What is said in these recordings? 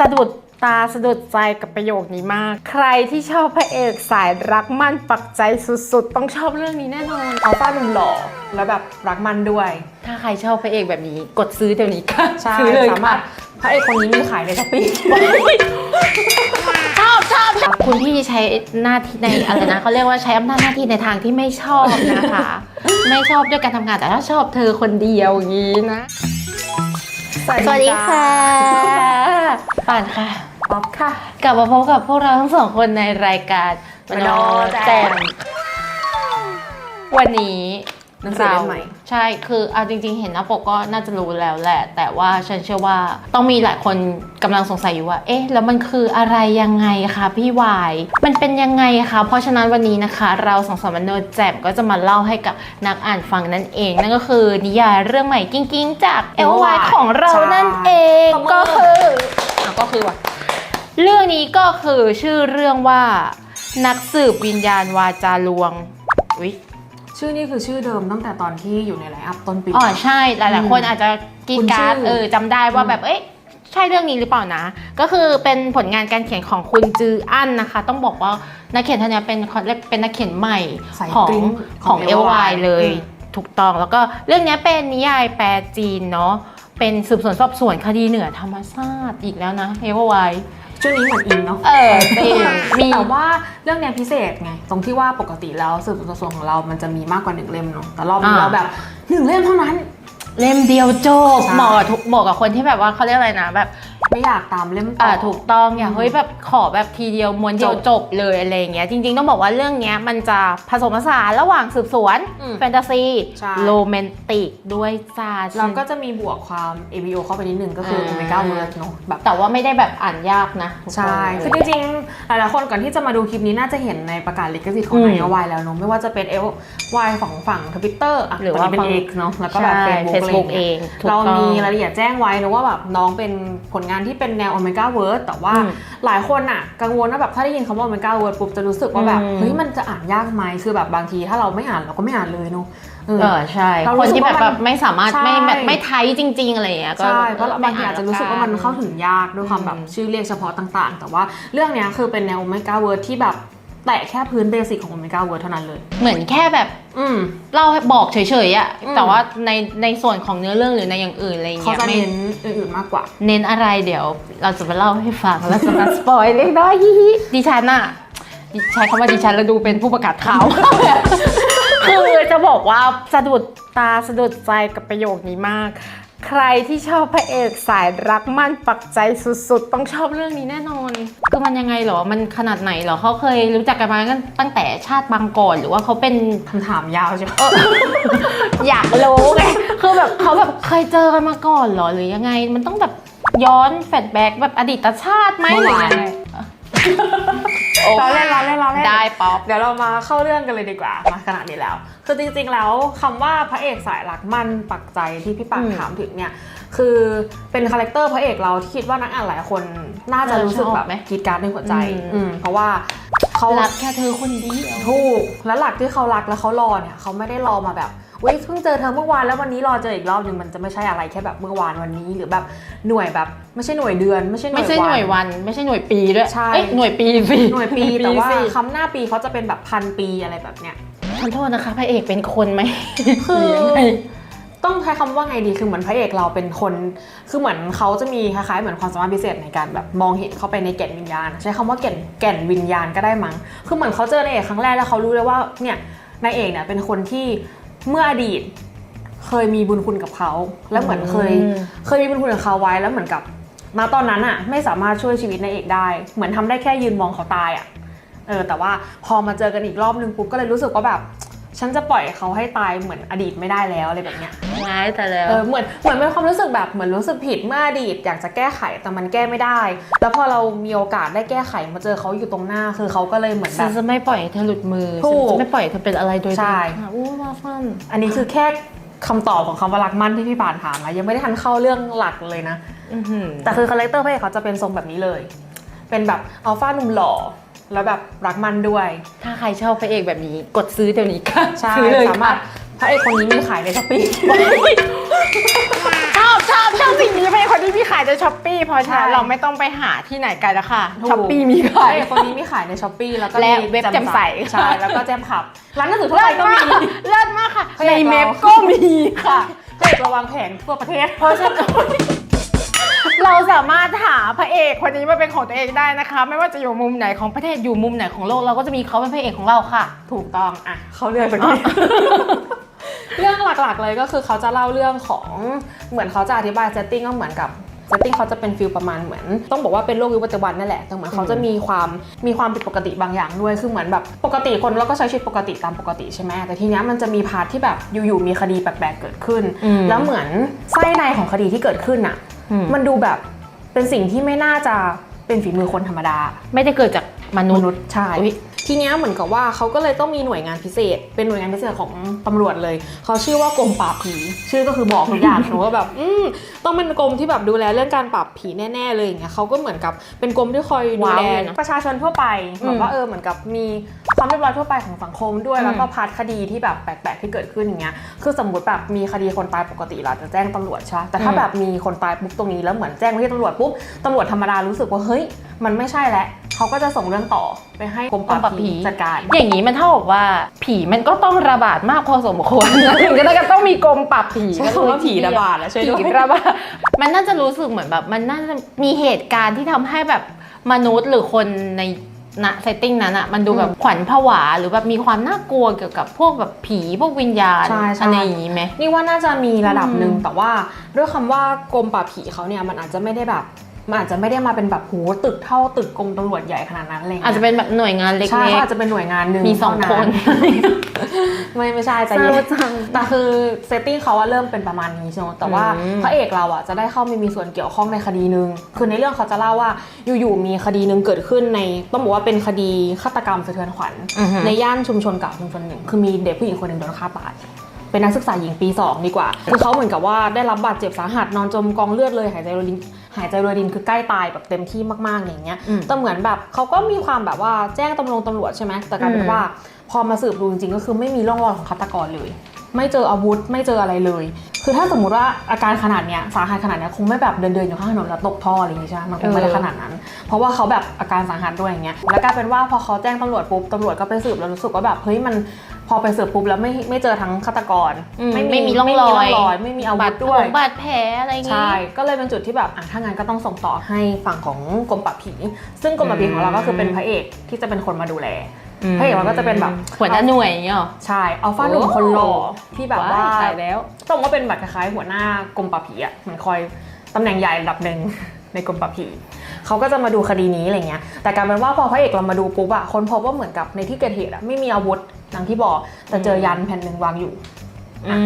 สะดุดตาสะดุดใจกับประโยคนี้มาก ใครที่ชอบพระเอกสายรักมั่นปักใจสุดๆ ต้องชอบเรื่องนี้แน่นอนอัลฟาหนุ่มหล่อแล้วแบบรักมันด้วย ถ้าใครชอบพระเอกแบบนี้ กดซื้อเดี๋ยวนี้ค่ะใช่ซื้อเลยสามารถพระเอกคนนี้มีขายในช้อปปี้ชอบชอบคุณที่ใช้หน้าที่ในอะไรนะเขาเรียกว่าใช้อำนาจหน้าที่ในทางที่ไม่ชอบนะคะ ไม่ชอบด้วยการทำงานแต่ถ้าชอบเธอคนเดียวอย่างนี้นะ สวัสดีค่ะป่านค่ะ ป๊อปค่ะ กลับมาพบกับพวกเราทั้งสองคนในรายการมโนมโนแจ่แจ่มมวันนี้ หนังสือเล่มใหม่ใช่คือเอาจริง ๆ เห็นหน้าปกก็น่าจะรู้แล้วแหละ แต่ว่าฉันเชื่อว่าต้องมีหลายคนกำลังสงสัยอยู่ว่า เอ๊ะ แล้วมันคืออะไรยังไงคะพี่วายมันเป็นยังไงคะเพราะฉะนั้นวันนี้นะคะ เราสองสามมโนแจ่มก็จะมาเล่าให้กับนักอ่านฟังนั่นเอง นั่นก็คือนิยายเรื่องใหม่กิ้งๆจากเอลวายของเรานั่นเองใช่ก็คืออะก็คือว่าเรื่องนี้ก็คือชื่อเรื่องว่า นักสืบวิญญาณวาจาลวงอุ๊ย ชื่อนี่คือชื่อเดิมตั้งแต่ตอนที่อยู่ในไลน์อัพต้นปีอ๋อใช่หลายๆคนอืมอาจจะกรีดกราร์ดคุ้นชื่อเออจำได้ว่าอืมแบบเอ๊ะใช่เรื่องนี้หรือเปล่านะ ก็คือเป็นผลงานการเขียนของคุณจืออั้นนะคะ ต้องบอกว่านักเขียนท่านเนี้ยเป็นคนเป็นนักเขียนใหม่สายของกริ้งของของเอลวาย LY เลยอืมถูกต้องแล้วก็เรื่องเนี้ยเป็นนิยายแปลจีนเนาะเป็นสืบสวนสอบสวนคดีเหนือธรรมชาติอีกแล้วนะเอลวาย ชื่อนี้เหมือนอินเนาะเออจริงมี แต่ว่าเรื่องเนี้ยพิเศษไง ตรงที่ว่าปกติแล้วสืบสวนสอบสวนของเรามันจะมีมากกว่าหนึ่งเล่มเนาะแต่รอบนี้อ่า เราแบบหนึ่งเล่มเท่านั้น เล่มเดียวจบใช่ เหมาะกับทุกเหมาะกับคนที่แบบว่าเขาเรียกอะไรนะแบบ ไม่อยากตามเล่มต่อ่าอ ถูกต้องอย่าเฮ้ยแบบขอแบบทีเดียวม้วนเดียวจบจบเลยอะไรอย่างเงี้ยจริงๆต้องบอกว่าเรื่องเนี้ยมันจะผสมผสานระหว่างสืบสวนอืมแฟนตาซีใช่ โรแมนติกด้วยจ้า เราก็จะมีบวกความ ABO เข้าไปนิดนึงก็คือโอเมก้าเวิร์ดเนาะแบบ แต่ว่าไม่ได้แบบอ่านยากนะทุกคนใช่ คือจริงๆ หลายๆ คนก่อนที่จะมาดูคลิปนี้น่าจะเห็นในประกาศลิขสิทธิ์ของอืมทางเอลวแล้วเนาะไม่ว่าจะเป็นเอลวของฝั่งทวิตเตอร์หรือว่าเป็นฝั่ง เอกเนาะแล้วก็แบบใช่ เฟซบุ๊ก Facebook อะไรอย่างเงี้ยเองถูกเราต้อง มีรายละเอียดแจ้งไว้นะว่าแบบน้องเป็นผลงานที่เป็นแนวโอเมก้าเวิร์ดแต่ว่าอืมหลายคนอะ กังวลว่าแบบถ้าได้ยินคำว่าโอเมก้าเวิร์ดปุ๊บจะรู้สึกว่าแบบอืมเฮ้ยมันจะอ่านยากไหมคือแบบบางทีถ้าเราไม่อ่านเราก็ไม่อ่านเลยเนาะเออเออใช่เรารู้คนสึกที่แบบว่ามันแบบไม่สามารถใช่ไม่แบบไม่ไทยจริง ๆ อะไรอย่างเงี้ยก็ใช่เพราะบางทีไม่อาจจะรู้สึกว่ามันเข้าถึงยากด้วยความแบบอืมชื่อเรียกเฉพาะต่าง ๆ แต่ว่าเรื่องเนี้ยคือเป็นแนวโอเมก้าเวิร์ดที่แบบ แตะแค่พื้นเบสิกของโอเมก้าเวิร์ดเท่านั้นเลย เหมือนแค่แบบอืม เล่าให้บอกเฉยๆอะอืม แต่ว่าในในส่วนของเนื้อเรื่องหรือในอย่างอื่นอะไรเขาเงี้ยจะไม่เน้นอื่นๆมากกว่า เน้นอะไรเดี๋ยว เราจะมาเล่าให้ฟังแล้วจะมาสปอยเล็กน้อยฮิฮิดิฉันอะดิใช้คำว่าดิฉันแล้วดูเป็นผู้ประกาศข่าว คือจะบอกว่าสะดุดตาสะดุดใจกับประโยคนี้มาก ใครที่ชอบพระเอกสายรักมั่นปักใจสุดๆ ต้องชอบเรื่องนี้แน่นอน คือมันยังไงเหรอ มันขนาดไหนเหรอเขาเคยรู้จักกันมาตั้งแต่ชาติบางก่อนหรือว่าเขาเป็นคำถามยาวใช่ไหมอยากรู้ไงคือแบบเขาแบบเคยเจอกันมาก่อนเหรอหรือยังไง มันต้องแบบย้อนแฟลชแบ็กแบบอดีตชาติไหมหรือยังไงโอ้ เราเล่นเราเล่นเราเล่นได้ป๊อปเดี๋ยวเรามาเข้าเรื่องกันเลยดีกว่ามาขนาดนี้แล้ว คือจริงๆแล้วคำว่าพระเอกสายรักมั่นปักใจที่พี่ปากอืมถามถึงเนี่ยคือเป็นคาแรคเตอร์พระเอกเราที่คิดว่านักอ่านหลายคนน่าจะรู้สึกชอบแบบไหมกรีดกรารในหัวใจอืมอืมเพราะว่าเขารักแค่เธอคนเดียวถูกแล้วหลักที่เขารักแล้วเขารอเนี่ยเขาไม่ได้รอมาแบบ เว้ยเพิ่งเจอเธอเมื่อวานแล้ววันนี้รอเจออีกรอบหนึ่งมันจะไม่ใช่อะไรแค่แบบเมื่อวานวันนี้หรือแบบหน่วยแบบ ไม่ใช่หน่วยเดือน ไม่ใช่หน่วยไม่ใช่หน่วยวัน ไม่ใช่หน่วยปีด้วยใช่เอ้ยหน่วยปีสิหน่วยปีแต่ว่าสิคำหน้าปีเขาจะเป็นแบบพันปีอะไรแบบเนี้ยขอโทษนะคะพระเอกเป็นคนไหมคือหรืยังไงต้องใช้คำว่าไงดีคือเหมือนพระเอกเราเป็นคน คือเหมือนเขาจะมีคล้ายๆเหมือนความสามารถพิเศษในการแบบมองเห็นเข้าไปในแก่นวิญญาณ ใช้คำว่าแก่นแก่นวิญญาณก็ได้มั้งคือเหมือนเขาเจอนายเอกครั้งแรกแล้วเขารู้เลยว่าเนี่ยนายเอกเนี่ยเป็นคนที่ เมื่ออดีต เคยมีบุญคุณกับเขา แล้วเหมือนเคยอืมเคยมีบุญคุณกับเขาไว้แล้วเหมือนกับณตอนนั้นอะไม่สามารถช่วยชีวิตนายเอกได้ เหมือนทำได้แค่ยืนมองเขาตายอะเออแต่ว่าพอมาเจอกันอีกรอบนึงปุ๊บก็เลยรู้สึกว่าแบบ ฉันจะปล่อยเขาให้ตายเหมือนอดีตไม่ได้แล้วอะไรแบบเนี้ยง่ายแต่แล้ว เออเหมือนเหมือนเป็นความรู้สึกแบบเหมือนรู้สึกผิดเมื่ออดีตอยากจะแก้ไขแต่มันแก้ไม่ได้ แล้วพอเรามีโอกาสได้แก้ไขมาเจอเขาอยู่ตรงหน้าคือเขาก็เลยเหมือนแบฉันบ จะไม่ปล่อยให้เธอหลุดมือถูฉันกจะไม่ปล่อยให้เธอเป็นอะไรโดยใช่เด็ดขาดอู้ว่าสั้นอันนี้คือแค่คำตอบของคำว่ารักมั่นที่พี่ปานถามนะยังไม่ได้ทันเข้าเรื่องหลักเลยนะอื้อหือแต่คือคาแรคเตอร์พระเอกเขาจะเป็นทรงแบบนี้เลย เป็นแบบอัลฟาหนุ่มหล่อ แล้วแบบรักมันด้วย ถ้าใครชอบพระเอกแบบนี้ กดซื้อเดี๋ยวนี้ค่ะใช่ซื้อเลยสามารถค่ะพระเอกคนนี้มีขายในช้อปปี้ชอบชอบชอบสิ่งนี้เป็นคนที่มีขายในช้อปปี้เพราะฉะนั้นใช่เราไม่ต้องไปหาที่ไหนไกันแล้วค่ะถูกช้อปปี้มีพระขายเอกคนนี้มีขายในช้อปปี้แล้วก็และมีเว็บแจ่มใสใช่แล้วก็แจมขับร้านหนังสือทั่วเลิไปศก็มากมีเลิศมากค่ะพระเอกในเมฟเราก็มีค่ะพระเอกระวังแผงทั่วประเทศเพราะฉะนั้น เราสามารถหาพระเอกคนนี้มาเป็นของตัวเองได้นะคะ ไม่ว่าจะอยู่มุมไหนของประเทศอยู่มุมไหนของโลกเราก็จะมีเขาเป็นพระเอกของเราค่ะ ถูกต้องอะเขาเรื่องสักทีเรื่องหลักๆเลยก็คือเขาจะเล่าเรื่องของเหมือนเขาจะอธิบายเซตติ้งก็เหมือนกับเซตติ้งเขาจะเป็นฟิลประมาณเหมือน ต้องบอกว่าเป็นโลกยุคปัจจุบันนั่นแหละแต่เหมือนเขาจะมีความมีความผิดปกติบางอย่างด้วยคือเหมือนแบบปกติคนเราก็ใช้ชีวิตปกติตามปกติใช่ไหมแต่ทีเนี้ยมันจะมีพาร์ทที่แบบอยู่ๆมีคดีแปลกๆเกิดขึ้นอืมแล้วเหมือนไส้ในของคดีที่เกิดขึ้นอะอื มมันดูแบบเป็นสิ่งที่ไม่น่าจะเป็นฝีมือคนธรรมดา ไม่ได้เกิดจากมนุมษย์นุษย์ใช่อุ๊ย ทีเนี้ยเหมือนกับว่าเขาก็เลยต้องมีหน่วยงานพิเศษ เป็นหน่วยงานพิเศษของตำรวจเลยเขาชื่อว่ากรมปราบผี ชื่อก็คือบอกทุกอย่างหนูว่าแบบอืมต้องเป็นกรมที่แบบดูแลเรื่องการปราบผีแน่ๆเลยอย่างเงี้ยเขาก็เหมือนกับเป็นกรมที่คอยดูว้าวแลเลยนะประชาชนทั่วไปอืมแบบว่าเออเหมือนกับมีความเรียบร้อยทั่วไปของสังคมด้วยอืมแล้วก็พาร์ทคดีที่แบบแปลกๆที่เกิดขึ้นอย่างเงี้ยคือสมมติแบบมีคดีคนตายปกติเราจะแจ้งตำรวจใช่ปะแต่ถ้าแบบมีคนตายปุ๊บตรงนี้แล้วเหมือนแจ้งไปที่ตำรวจปุ๊บตำรวจธรรมดารู้สึกว่าเฮ้ยมันไม่ใช่แล้ว เขาก็จะส่งเรื่องต่อไปให้กรมปราบผีจัดการ อย่างนี้มันเท่ากับว่าผีมันก็ต้องระบาดมากพอสมควรนะถึงจะได้ก็ต้องมีกรมปราบผีใช้คำว่าผีระบาดแล้วช่วยด้วยผีระบาดมันน่าจะรู้สึกเหมือนแบบ มันน่าจะมีเหตุการณ์ที่ทำให้แบบมนุษย์หรือคนในณเซตติ้งนั้นอะมันดูแบบขวัญผวา หรือแบบมีความน่ากลัวเกี่ยวกับพวกแบบผีพวกวิญญาณใช่ใช่อะไรอย่างนี้ไหมนี่ว่าน่าจะมีระดับหนึ่งอืมแต่ว่าด้วยคำว่ากรมปราบผีเขาเนี่ยมันอาจจะไม่ได้แบบ มันอาจจะไม่ได้มาเป็นแบบโหตึกเท่าตึกกรมตำรวจใหญ่ขนาดนั้นอะไรเลยอาจจะเป็นแบบหน่วยงานเล็ใช่กเขาอาจจะเป็นหน่วยงานหนึ่งๆมีสองเท่าคน ไม่ไม่ใช่ใจเศเย็ร้านจังแต่คือเซตติ้งเขาว่าเริ่มเป็นประมาณนี้ใช่ไหมแต่ว่าอืมพระเอกเราอะจะได้เข้าไปมีส่วนเกี่ยวข้องในคดีหนึ่งคือในเรื่องเขาจะเล่าว่าอยู่ๆมีคดีหนึ่งเกิดขึ้นในต้องบอกว่าเป็นคดีฆาตกรรมสะเทือนขวัญอือฮึในย่านชุมชนเก่าชุมชนหนึ่งคือมีเด็กผู้หญิงคนหนึ่งโดนฆ่าตายเป็นนักศึกษาหญิงปี 2 ดีกว่า คือเขาเหมือนกับว่าได้รับบาดเจ็บสาหัสนอนจมกองเลือดเลยหายใจรวยริน หายใจรวยรินคือใกล้ตายแบบเต็มที่มากๆอย่างเงี้ยอืมแต่เหมือนแบบเขาก็มีความแบบว่าแจ้งตำรวจตำรวจใช่ไหมแต่กลายเป็อืนมว่า พอมาสืบดูจริงๆก็คือไม่มีร่องรอยของฆาตกรเลย ไม่เจออาวุธไม่เจออะไรเลย คือถ้าสมมุติว่าอาการขนาดเนี้ยสาหัสขนาดเนี้ยคงไม่แบบเดินเดินๆอยู่ข้างถนนแล้วตกท่ออะไรอย่างงี้ใช่ไหมมันคงไม่ได้ขนาดนั้น เพราะว่าเขาแบบอาการสาหัสด้วยอย่างเงี้ยแล้วกลายเป็นว่าพอเขาแจ้งตำรวจปุ๊บตำรวจก็ไปสืบแล้วรู้สึกว่าแบบเฮ้ยมัน พอไปสืบปุ๊บแล้วไม่ไม่เจอทั้งฆาตกร อืมไม่มีร่องรอย ไม่มีร่องรอย ไม่มีอาวุบาธดด้วย บาดแผลอะไรอย่างงี้ ใช่ ก็เลยเป็นจุดที่แบบอะถ้างั้นก็ต้องส่งต่อให้ฝั่งของกรมปราบผี ซึ่งกรมปราบผีของเราก็คือเป็นพระเอกที่จะเป็นคนมาดูแลพระเอกเราก็จะเป็นแบบ หัวหน้าหน่วยอย่างเงี้ยหรอ ใช่อัลฟาหนุ่มคนหล่อโอ้ที่แบบว่าตายแล้ว ต้องว่าเป็นแบบคล้ายๆหัวหน้ากรมปราบผีอะเหมือนคอยตำแหน่งใหญ่ระดับหนึ่ง ในกรมปราบผีเขาก็จะมาดูคดีนี้อะไรเงี้ยแต่กลารเป็นว่าพอพระเอกเรามาดูปุ๊บอะคนพบว่าเหมือนกับในที่เกิดเหตุอะไม่มีอาวุธ ดังที่บอกแต่เจอยันแผ่นหนึ่งวางอยู่อื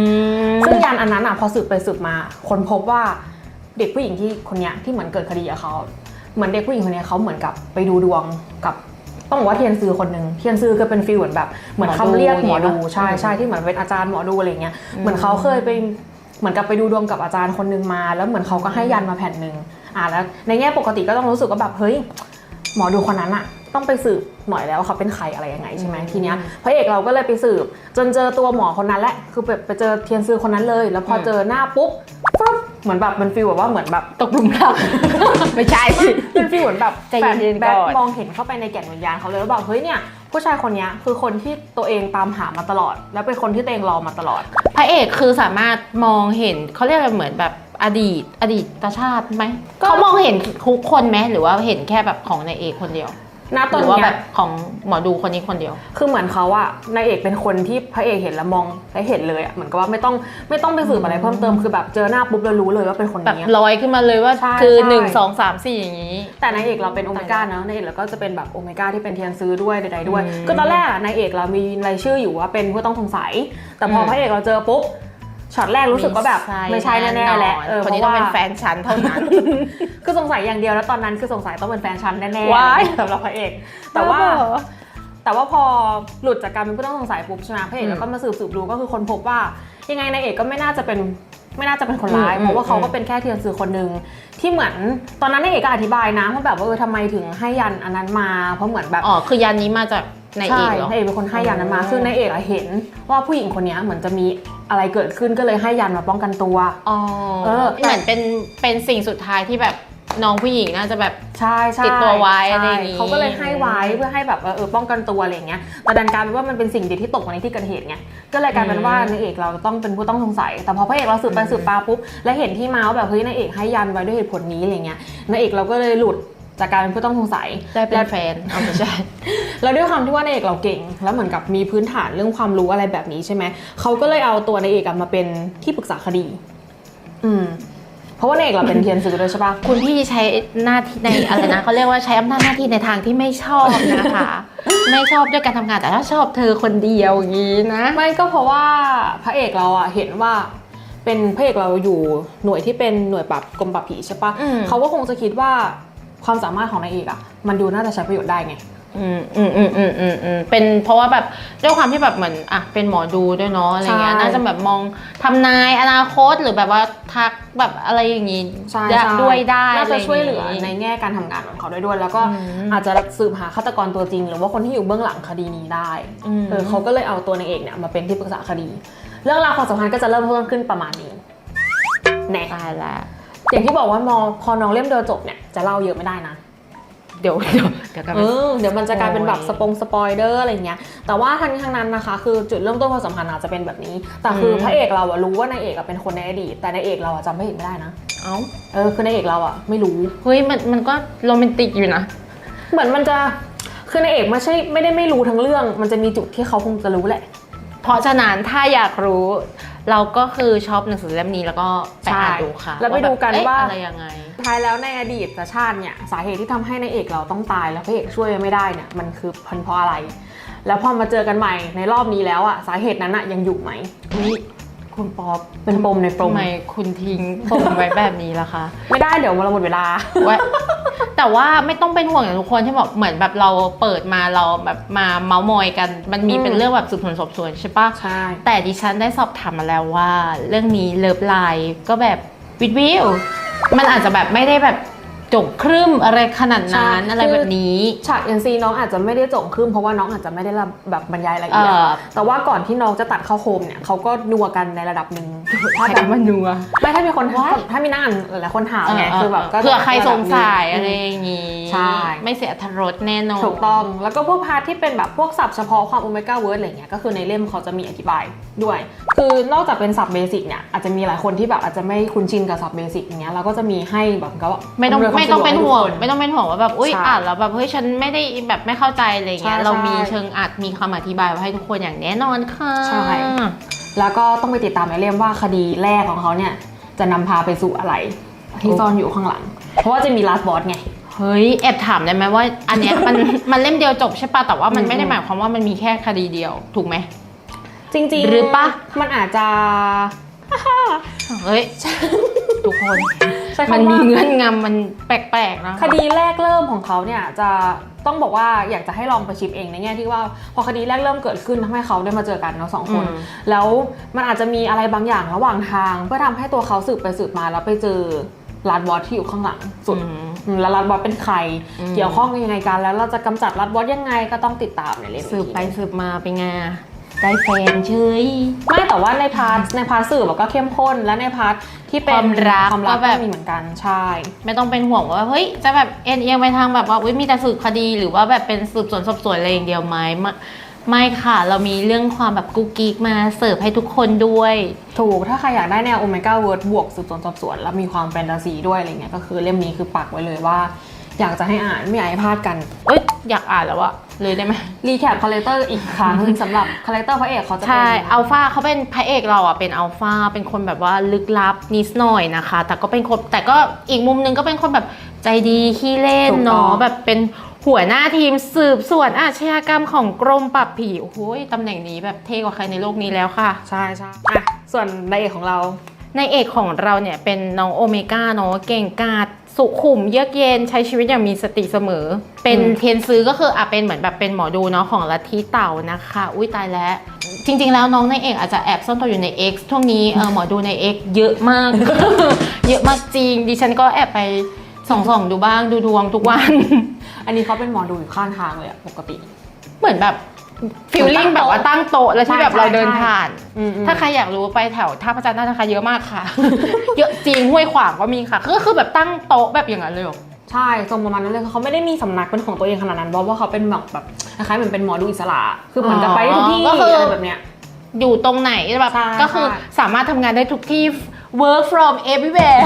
มซึ่งยันอันนั้นอะพอสืบไปสืบมาคนพบว่าเด็กผู้หญิงที่คนเนี้ยที่เหมือนเกิดคดีกับเขาเหมือนเด็กผู้หญิงคนเนี้ยเขาเหมือนกับไปดูดวงกับต้องบอกว่าเทียนซือคนหนึ่งเทียนซือก็เป็นฟีลเหมือนแบบเหมือนคำเรียกหมอดูใช่ใช่ที่เหมือนเป็นอาจารย์หมอดูอะไรเงี้ยเหมือนเขาเคยไปเหมือนกับไปดูดวงกับอาจารย์คนหนึงมา แล้วเหมือนเขาก็ให้ยันมาแผ่นหนึ่งอ่าแล้วในแง่ปกติก็ต้องรู้สึกว่าแบบเฮ้ยหมอดูคนนั้นอะ ต้องไปสืบหน่อยแล้วว่าเขาเป็นใครอะไรยังไงใช่ไหมทีเนี้ยพระเอกเราก็เลยไปสืบ จนเจอตัวหมอคนนั้นแหละคือไปไปเจอเทียนซือคนนั้นเลย แล้วพอเจอหน้าปุ๊บปุ๊บเหมือนแบบมันฟีลแบบว่าเหมือนแบบตกหลุมรัก ไม่ใช่เป็นฟีลเหมือนแบบใจเย็นๆแบ็คก่อนมองเห็นเข้าไปในแก่นวิญญาณเขาเลยแล้วบอกเฮ้ยเนี่ยผู้ชายคนเนี้ยคือคนที่ตัวเองตามหามาตลอด แล้วเป็นคนที่ตัวเองรอมาตลอด พระเอกคือสามารถมองเห็นเขาเรียกอะไรเหมือนแบบอดีต อดีตชาติไหมก็เขามองเห็นทุกคนไหมหรือว่าเห็นแค่แบบของนายเอกคนเดียว ณตหอนรือว่าเนี้แบยบของหมอดูคนนี้คนเดียว คือเหมือนเขาอะนายเอกเป็นคนที่พระเอกเห็นแล้วมองและเห็นเลยอะเหมือนกับว่าไม่ต้องไม่ต้องไปสืบอะไรเพิ่มเติมคือแบบเจอหน้าปุ๊บแล้วรู้เลยว่าเป็นคนแบบนี้ลอยขึ้นมาเลยว่าใช่คือใช่หนึ่งสองสามสี่อย่างนี้ แต่นายเอกเราเป็นโอเมก้าเนอะนายเอกเราก็จะเป็นแบบโอเมก้าที่เป็นเทียนซื้อด้วยใดๆด้วยอืมก็ตอนแรกอะนายเอกเรามีรายชื่ออยู่ว่าเป็นผู้ต้องสงสัย แต่พออมพระเอกเราเจอปุ๊บ ช็อตแรกรู้สึกว่าแบบไม่ใช่แน่ๆแหละเออคนนี้เพต้อราะงว่าเป็นแฟนฉันเท่านั้น คือสงสัยอย่างเดียวแล้วตอนนั้นคือสงสัยต้องเป็นแฟนฉันแน่ๆว้ายสำหรับพระเอก แต่ว่าแต่ว่าพอหลุดจากการเป็นผู้ต้องสงสัยปุ๊บใช่ไหมพระเอกอืมแล้วก็มาสืบสืบดูก็คือคนพบว่า ยังไงนายเอกก็ไม่น่าจะเป็นไม่น่าจะเป็นคนร้ายอืมเพราะว่าเขาอืมก็เป็นแค่เทียนสื่อคนหนึ่งที่เหมือนตอนนั้นนายเอกก็อธิบายนะว่าแบบว่าเออทำไมถึงให้ยันอันนั้นมา เพราะเหมือนแบบอ๋อคือยันนี้มาจาก ในเอใช่กเหรอ นายเอกเป็นคนให้ยันนั้นมาอ๋อคือนายเอกอะเห็นว่าผู้หญิงคนเนี้ยเหมือนจะมีอะไรเกิดขึ้นก็เลยให้ยันมาป้องกันตัว อ๋อเออ เหมือนเป็นเป็นสิ่งสุดท้ายที่แบบน้องผู้หญิงน่าจะแบบ ใช่ใช่ติดตัวไว้ใช่อะไรอย่างงี้เขาก็เลยให้ไว้เพื่อให้แบบเออเออป้องกันตัวอะไรอย่างเงี้ยแต่ดันกลายเป็นว่ามันเป็นสิ่งดีที่ตกมาในที่เกิดเหตุไงก็เลยกลายเป็นว่านายเอกเราต้องเป็นผู้ต้องสงสัย แต่พอพระเอกเราสืบไปสืบมาปุ๊บแล้วเห็นที่มาว่าแบบเฮ้ยนายเอกให้ยันไว้ด้วยเหตุผลนี้อะไรเงี้ยนายเอกเราก็เลยหลุด จากการเป็นผู้ต้องสงสัยได้เป็นแฟนเอาไม่ใช่แล้วด้วยความที่ว่านายเอกเราเก่ง แล้วเหมือนกับมีพื้นฐานเรื่องความรู้อะไรแบบนี้ใช่ไหมเขาก็เลยเอาตัวนายเอกอะมาเป็นที่ปรึกษาคดี อืมเพราะว่านายเอกเราเป็นเทียนสื่อด้วยใช่ปะคุณพี่ใช้หน้าที่ในอะไรนะเขาเรียกว่าใช้อำนาจหน้าที่ในทางที่ไม่ชอบนะคะ ไม่ชอบด้วยการทำงานแต่ถ้าชอบเธอคนเดียวอย่างนี้นะไม่ก็เพราะว่าพระเอกเราอะเห็นว่าเป็นพระเอกเราอยู่หน่วยที่เป็นหน่วยปราบกรมปราบผีใช่ปะอืมเขาก็คงจะคิดว่า ความสามารถของนายเอกอะมันดูน่าจะใช้ประโยชน์ได้ไง อืมอืมอืมอืมอืมอืมเป็นเพราะว่าแบบด้วยความที่แบบเหมือนอะเป็นหมอดูด้วยเนาะอะไรเงี้ยใช่น่าจะแบบมองทำนายอนาคตหรือแบบว่าทักแบบอะไรอย่างงี้ใช่ได้ใช่ ด้วยได้น่าจะช่วยเหลืออะไรางงี้ในแง่การทำงานของเขาได้ด้วย แล้วก็อืมอาจจะสืบหาฆาตกรตัวจริง หรือว่าคนที่อยู่เบื้องหลังคดีนี้ได้อืมเออเขาก็เลยเอาตัวนายเอกเนี่ยมาเป็นที่ปรึกษาคดี เรื่องราวความสัมพันธ์ก็จะเริ่มต้นขึ้นประมาณนี้แน่ ตายละ อย่างที่บอกว่ามอพอน้องเล่มเดียวจบเนี่ยจะเล่าเยอะไม่ได้นะ เดี๋ยวเดี๋ยวเดี๋ยวกันเออเดี๋ยวมันจะกลายเป็นแบบโอ้ยสปงสปอยเดอร์อะไรเงี้ย แต่ว่าทั้งนี้ทั้งนั้นนะคะ คือจุดเริ่มต้นความสัมพันธ์อาจจะเป็นแบบนี้ แต่คืออมพระเอกเราอะรู้ว่านายเอกอะเป็นคนในอดีต แต่นายเอกเราอะจำพระเอกไม่ได้นะ เอ้าเออคือนายเอกเราอะไม่รู้ เฮ้ยมันมันก็โรแมนติกอยู่นะ เหมือนมันจะ คือนายเอกไม่ใช่ไม่ได้ไม่รู้ทั้งเรื่อง มันจะมีจุดที่เขาคงจะรู้แหละ เพราะฉะนั้นถ้าอยากรู้ เราก็คือชอบหนังสือเล่มนี้แล้วก็ไปอ่านดูค่ะแล้วไปดูกันแบบเอ๊ะว่าอะไรยังไงท้ายแล้วในอดีตชาติเนี่ยสาเหตุที่ทำให้นายเอกเราต้องตายแล้วพระเอกช่วยไม่ได้เนี่ยมันคือพันเพราะอะไร แล้วพอมาเจอกันใหม่ในรอบนี้แล้วอะสาเหตุนั้นอะยังอยู่ไหมอุ๊ย คุณป๊อปเป็นปมในปมทำไมคุณทิ้งปมไว้แบบนี้ล่ะคะ ไม่ได้เดี๋ยวเราหมดเวลาไว้แต่ว่าไม่ต้องเป็นห่วงอย่างทุกคนที่บอกเหมือนแบบเราเปิดมาเราแบบมาเมาส์มอยกัน มันมีอืมเป็นเรื่องแบบสืบสวนสอบสวนใช่ปะใช่แต่ดิฉันได้สอบถามมาแล้วว่า เรื่องนี้เลิฟไลน์ก็แบบวิดวิวมันอาจจะแบบไม่ได้แบบ จบครึ่มอะไรขนาดนั้นอะไรแบบนี้ฉาก NC น้องอาจจะไม่ได้จงขึ้นเพราะว่าน้องอาจจะไม่ได้รับแบบบรรยายละเอเอียดอแต่ว่าก่อนที่น้องจะตัดเข้าโคมเนี่ยเขาก็นัวกันในระดับหนึ่งถ้าใช้แบบคำว่านัวไม่ถ้ามีคน What? ถ้ามีนั่งอ่านหลายๆคนถามไงเออคือแบบก็เผื่อใครสงสัยระดับหนึ่งอะไรอย่างงี้ใช่ไม่เสียอรรถรสแน่นอนถูกต้องแล้วก็พวกพาร์ทที่เป็นแบบพวกศัพท์เฉพาะความโอเมก้าเวิร์ดอะไรเงี้ยก็คือในเล่มเขาจะมีอธิบายด้วย คือนอกจากเป็นศัพท์เบสิกเนี่ยอาจจะมีหลายคนที่แบบอาจจะไม่คุ้นชินกับศัพท์เบสิกอย่างเงี้ยเราก็จะมีให้แบบก็ไม่ต้องำนวยควาไม่ต้องสะดวกเป็นห่วงให้ทุกคนไม่ต้องเป็นห่วงว่าแบบอุ้ยใช่อ่านแล้วแบบเฮ้ยฉันไม่ได้แบบไม่เข้าใจอะไรเงี้ยใช่เรามีใช่เชิงอัดมีคำอธิบายไว้ให้ทุกคนอย่างแน่นอนค่ะใช่แล้วก็ต้องไปติดตามในเล่มว่าคดีแรกของเขาเนี่ยจะนำพาไปสู่อะไรที่ซ่อนอยู่ข้างหลัง เพราะว่าจะมีลาสบอสไงเฮ้ยแอบถามได้ไหมว่า อันเนี้ยมันมันเล่มเดียวจบใช่ปะแต่ว่ามันอืมไม่ได้หมายความว่ามันมีแค่คดีเดียวถูกไหมจริงๆหรือปะมันอาจจะเฮ้ยทุกคน ใช้มันคำมีว่าเงื่อนงำมันแปลกๆนะ คดีแรกเริ่มของเขาเนี่ยจะต้องบอกว่าอยากจะให้ลองไปชิปเองในแง่ที่ว่าพอคดีแรกเริ่มเกิดขึ้นทำให้เขาได้มาเจอกันเนาะสองคน อืม แล้วมันอาจจะมีอะไรบางอย่างระหว่างทาง เพื่อทำให้ตัวเขาสืบไปสืบมาแล้วไปเจอลาดบอสที่อยู่ข้างหลังสุด อืม อืมแล้วลาดบอสเป็นใคร อืม เกี่ยวข้องยังไงกัน แล้วเราจะกำจัดลาดบอสยังไงก็ต้องติดตามในเล่มสืบไปนี้สืบมาเป็นไง ได้แฟนเฉยไม่แต่ว่าในพาร์ทในพาร์ทสืบอะก็เข้มข้น และในพาร์ทที่เป็นความรักความรักก็แบก็บมีเหมือนกันใช่ ไม่ต้องเป็นห่วงว่าเฮ้ยจะแบบเอ็นเอียงไปทางแบบว่าอุ๊ยมีแต่สืบคดีหรือว่าแบบเป็นสืบสวนสอบสวนอะไรอย่างเดียวไหมไม่ไม่ค่ะ เรามีเรื่องความแบบกุ๊กกิ๊กมาเสิร์ฟให้ทุกคนด้วย ถูกถ้าใครอยากได้แนวโอเมก้าเวิร์ดบวกสืบสวนสอบสวน แล้วมีความแฟนตาซีด้วยอะไรเงี้ยก็คือเล่มนี้คือปักไว้เลยว่า อยากจะให้อ่านไม่อยากให้พลาดกัน เอ้ย อยากอ่านแล้วอะเลยได้ไหมรีแคปคาแรคเตอร์อีกครั้งหนึงสำหรับคาแรคเตอร์พระเอกเขาจะเป็นใช่อัลฟาเขาเป็นพระเอกเราอะเป็นอัลฟาเป็นคนแบบว่าลึกลับนิดหน่อยนะคะ แต่ก็เป็นคนแต่ก็อีกมุมนึงก็เป็นคนแบบใจดีขี้เล่นเนาะแบบเป็นหัวหน้าทีมสืบสวนอาชญากรรมของกรมปราบผีโอ้โหตำแหน่งนี้แบบเท่กว่าใครในโลกนี้แล้วค่ะ ใช่ใช่อะส่วนนายเอกของเรานายเอกของเราเนี่ยเป็นน้องโอเมก้าเนาะเก่งกาจ สุขุมเยือกเย็นใช้ชีวิตอย่างมีสติเสมอ เป็นอืมเทียนซื้อก็คืออะเป็นเหมือนแบบเป็นหมอดูเนาะของลัทธิเต่านะคะ อุ้ยตายแล้ว จริง ๆ แล้วน้องนายเอกอาจจะแอบซ่อนตัวอยู่ใน X ช่วงนี้เออหมอดูใน X เยอะมาก เยอะมากจริง ดิฉันก็แอบไปส่องๆดูบ้างดูดวงทุกวัน อันนี้เขาเป็นหมอดูอยู่ข้างทางเลยอะปกติ เหมือนแบบ ฟิลลิ่งตั้งโต๊ะแบบว่าตั้งโต๊ะแล้วที่ใช่แบบเราใช่เดินใช่ผ่านอืมอืมถ้าใครอยากรู้ไปแถวท่าพระจันทร์น่าจะคาเยอะมากค่ะ เยอะจริงห้วยขวางก็มีค่ะ ก็คือแบบตั้งโต๊ะแบบอย่างนั้นเลยเหรอใช่ทรงประมาณนั้นเลยเขาไม่ได้มีสำนักเป็นของตัวเองขนาดนั้นเพราะว่าเขาเป็นแบบแบบคล้ายๆเหมือนเป็นหมอดูอิสระ คือเหมือนจะไปได้ทุกที่ก็คือออะไรแบบเนี้ยอยู่ตรงไหนแบบใช่ก็คือใช่สามารถทำงานได้ทุกที่ work from everywhere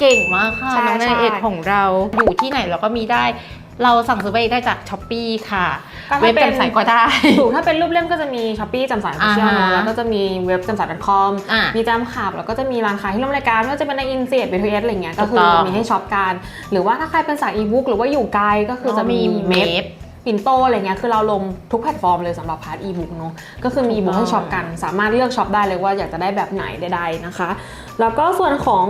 เก่งมากค่ะใช่น้องนายใช่เอ็ดของเราอยู่ที่ไหนเราก็มีได้ เราสั่งซื้อไปได้จากช้อปปีค่ะก็ถ้า เว็บเป็นจำใส่ก็ได้ ถูกถ้าเป็นรูปเล่มก็จะมีช้อปปี้จำสายโซเชียลอ่าเนอะฮะแล้วก็จะมีเว็บจำสาย .com อ่ามีมีจำขับแล้วก็จะมีร้านขายที่ร่วมรายการไม่ว่าจะเป็นในอินเสียดบีทูเอสอะไรเงี้ยก็คือถูกต้องมีให้ช็อปกัน หรือว่าถ้าใครเป็นสายอีบุ๊กหรือว่าอยู่ไกลก็คือจะมีเมเมฟฟ ปินโตอะไรเงี้ยคือเราลงทุกแพลตฟอร์มเลยสำหรับพาร์ทอีบุ๊กเนาะก็คือมีอีบุ๊กให้ช็อปกัน สามารถเลือกช็อปได้เลยว่าอยากจะได้แบบไหนใดๆนะคะ แล้วก็ส่วนของ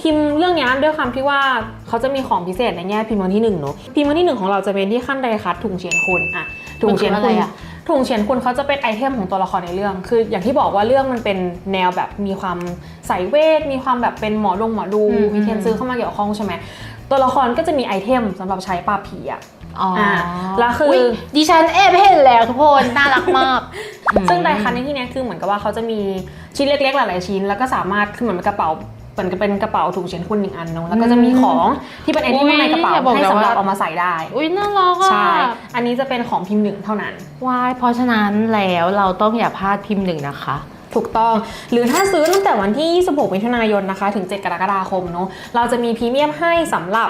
พิมพ์เรื่องเนี้ยด้วยความที่ว่าเขาจะมีของพิเศษในแง่พิมพ์วันที่หนึ่งเนาะพิมพ์วันที่หนึ่งของเราจะเป็นที่ขั้นไดคัตถุงเชียนคุณอะถุงเชียนมันคือคุอะไรณอะถุงเฉียนคุณเขาจะเป็นไอเทมของตัวละครในเรื่อง คืออย่างที่บอกว่าเรื่องมันเป็นแนวแบบมีความใส่เวท มีความแบบเป็นหมอดงหมอดูอืมมีเทียนซื้อเข้ามาเกี่ยวข้องใช่ไหมตัวละครก็จะมีไอเทมสำหรับใช้ปราบผีอะ อ๋ออาแล้วคืออยดิฉันแอบเห็นแล้วทุกคนน่ารักมาก ซึ่งไดคันในที่เนี้ยคือเหมือนกับว่าเขาจะมีชิ้นเล็กๆหลายๆชิ้น แล้วก็สามารถคือเหมือนกระเป๋าเหมือนกับเป็นกระเป๋าถุงเฉียนคุณหนึ่งอันเนาะแล้วก็จะมีของที่เป็นไอเทมข้างในกระเป๋าอุ๊ยอย่าบอกให้นะสำหรับว่า เอามาใส่ได้อุ้ยน่ารักอะใช่อันนี้จะเป็นของพิมพ์หนึ่งเท่านั้น วายเพราะฉะนั้นแล้วเราต้องอย่าพลาดพิมพ์หนึ่งนะคะ ถูกต้อง หรือถ้าซื้อตั้งแต่วันที่ 26 มิถุนายนนะคะ ถึง 7 กรกฎาคมเนาะเราจะมีพรีเมียมให้สำหรับ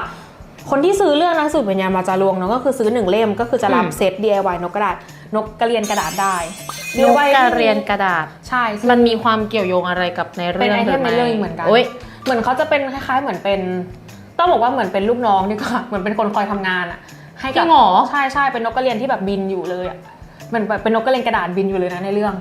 คนที่ซื้อเรื่องนักสืบวิญญาณมาจาลวงเนาะก็คือซื้อ1เล่มก็คือจะรับอืมเซต DIY นกกระดาษนกกระเรียนกระดาษได้ นก DIY กระเรียนกระดาษ ใช่มันมีความเกี่ยวโยงอะไรกับในเรื่เป็อนงไอเทมหในไเรื่องอีกเหมือนกันโอ้ยเหมือนเขาจะเป็นคล้ายๆเหมือนเป็น ต้องบอกว่าเหมือนเป็นลูกน้องดีกว่าเหมือนเป็นคนคอยทำงานอะให้จริกับงเหรอ ใช่ใช่เป็นนกกระเรียนที่แบบบินอยู่เลยอะเหมือนแบบเป็นนกกระเรียนกระดาษบินอยู่เลยนะในเรื่อง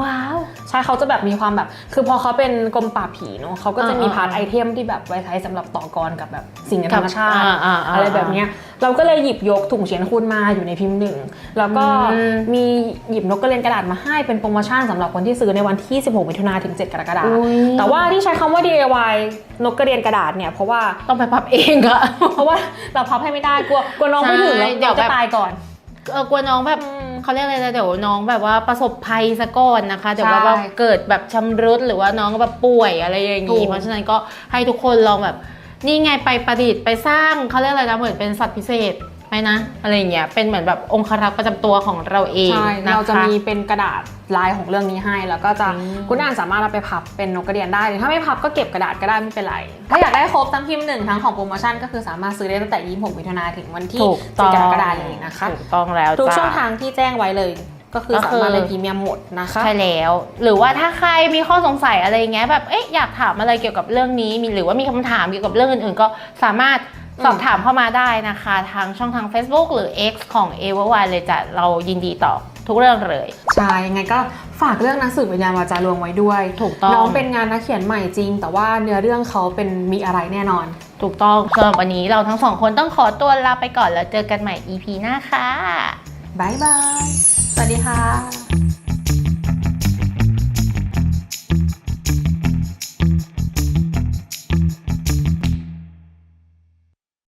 ว้าว ใช่เขาจะแบบมีความแบบ คือพอเขาเป็นกรมป่าบผีเนาะเขาก็จะมีอ่าพาร์ทอ่าไอเทมที่แบบไว้ใช้สำหรับต่อกรกับแบบสิ่งในธรรมชาติอ่าอ่าอ่าอะไรแบบเนี้ยเราก็เลยหยิบยกถุงเฉียนคุณมาอยู่ในพิมพ์หนึ่งแล้วก็อืมมีหยิบนกกระเรียนกระดาษมาให้เป็นโปรโมชั่นสำหรับคนที่ซื้อในวันที่ 16 มิถุนายนถึง 7 กรกฎาคมอุ๊ยแต่ว่าที่ใช้คำว่า DIY นกกระเรียนกระดาษเนี่ยเพราะว่าต้องไปพับเองอะเพราะว่าเราพับให้ไม่ได้กลัวกลัวน้องไม่ถึงใช่แล้วเดี๋ยวเราจะแบบตายก่อน เออกลัวน้องแบบอืมเขาเรียกอะไรนะเดี๋ยวน้องแบบว่าประสบภัยซะก่อนนะคะเดี๋ยวว่าใช่แบบเกิดแบบชำรุดหรือว่าน้องแบบป่วยอะไรอย่างถูนี้กเพราะฉะนั้นก็ให้ทุกคนลองแบบนี่ไงไปประดิษฐ์ไปสร้างเขาเรียกอะไรนะเหมือนเป็นสัตว์พิเศษ ไหมนะ อะไรอย่างเงี้ยเป็นเหมือนแบบองครักษ์ประจำตัวของเราเองใช่นะคะเราจะมีเป็นกระดาษลายของเรื่องนี้ให้ แล้วก็จะอืม คุณอ่านสามารถเอาไปพับเป็นนกกระเรียนได้หรือถ้าไม่พับก็เก็บกระดาษก็ได้ไม่เป็นไร ถ้าอยากได้ครบทั้งพิมพ์หนึ่งทั้งของโปรโมชั่นก็คือสามารถซื้อได้ตั้งแต่26มิถุนายนถึงวันที่ถูกต้อง7กรกฎาคมเลยนะคะ ถูกต้องแล้วทุกจ้ะ ช่องทางที่แจ้งไว้เลย ก็คือก็สาคือ มารถได้พรีเมียมหมดนะคะ ใช่แล้ว หรือว่าถ้าใครมีข้อสงสัยอะไรอย่างเงี้ยแบบเอ๊ะอยากถามอะไรเกี่ยวกับเรื่องนี้มีหรือว่ามีคำถามเกี่ยวกับเรื่องอื่นๆ ก็สามารถ สอบถามเข้ามาได้นะคะ ทางช่องทาง Facebook หรือ X ของ e v e r y เลยจะเรายินดีตอบทุกเรื่องเลย ใช่ยังไงก็ฝากเรื่องนักสืบวิญญาณวาจาลวงไว้ด้วย ถูกต้องน้องเป็นงานนักเขียนใหม่จริง แต่ว่าเนื้อเรื่องเขาเป็นมีอะไรแน่นอน ถูกต้องสำหรับวันนี้เราทั้งสองคนต้องขอตัวลาไปก่อนแล้วเจอกันใหม่ EP หน้าค่ะบายบาย สวัสดีค่ะ